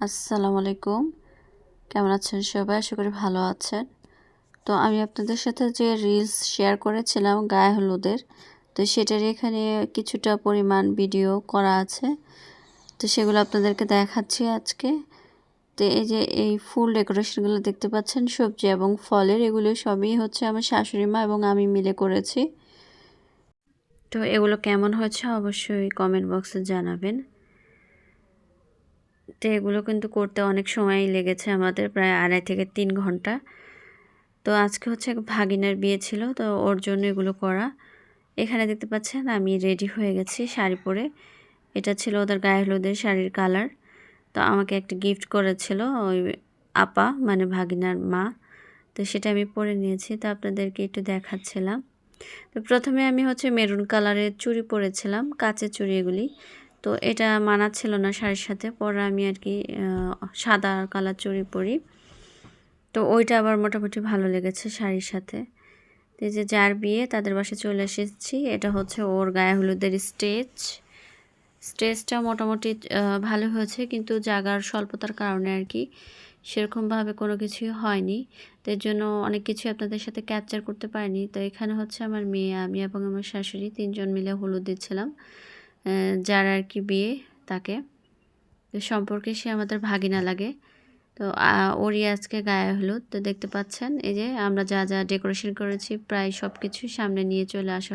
আসসালামু আলাইকুম। কেমন আছেন সবাই? আশা করি ভালো আছেন। তো আমি আপনাদের সাথে যে রিলস শেয়ার করেছিলাম গায়ে হলুদের, তো সেটার এখানে কিছুটা পরিমাণ ভিডিও করা আছে। তো সেগুলো আপনাদেরকে দেখাচ্ছি আজকে। তো এই যে এই ফুল ডেকোরেশনগুলো দেখতে পাচ্ছেন, সবজি এবং ফলের, এগুলো সবই হচ্ছে আমার শাশুড়ি মা এবং আমি মিলে করেছি। তো এগুলো কেমন হয়েছে অবশ্যই কমেন্ট বক্সে জানাবেন। তো এগুলো কিন্তু করতে অনেক সময় লেগেছে আমাদের, প্রায় আড়াই থেকে তিন ঘণ্টা। তো আজকে হচ্ছে এক ভাগিনার বিয়ে ছিল, তো ওর জন্য এগুলো করা। এখানে দেখতে পাচ্ছেন আমি রেডি হয়ে গেছি শাড়ি পরে। এটা ছিল ওদের গায়ে হলুদের শাড়ির কালার। তো আমাকে একটা গিফট করেছিল ওই আপা মানে ভাগিনার মা। তো সেটা আমি পরে নিয়েছি, তো আপনাদেরকে একটু দেখাচ্ছিলাম। তো প্রথমে আমি হচ্ছে মেরুন কালারের চুড়ি পরেছিলাম, কাঁচের চুড়ি এগুলি। তো এটা মানাচ্ছিল না শাড়ির সাথে। পরে আমি আর কি সাদা কালার চুড়ি পরি। তো ওইটা আবার মোটামুটি ভালো লেগেছে শাড়ির সাথে। তো যে যার বিয়ে, তাদের বাসে চলে এসেছি। এটা হচ্ছে ওর গায়ে হলুদের স্টেজ স্টেজটা মোটামুটি ভালো হয়েছে, কিন্তু জাগার স্বল্পতার কারণে আর কি সেরকমভাবে কোনো কিছুই হয়নি। তো এর জন্য অনেক কিছু আপনাদের সাথে ক্যাপচার করতে পারিনি। তো এখানে হচ্ছে আমার মেয়ে, আমি এবং আমার শাশুড়ি তিনজন মিলে হলুদ দিচ্ছিলাম। যার আর কি বিয়ে তাকে। সম্পর্কে সে আমাদের ভাগিনা লাগে। তো ওরই আজকে গায়ে হলুদ। তো দেখতে পাচ্ছেন, এই যে আমরা যা যা ডেকোরেশন করেছি, প্রায় সব কিছুই সামনে নিয়ে চলে আসা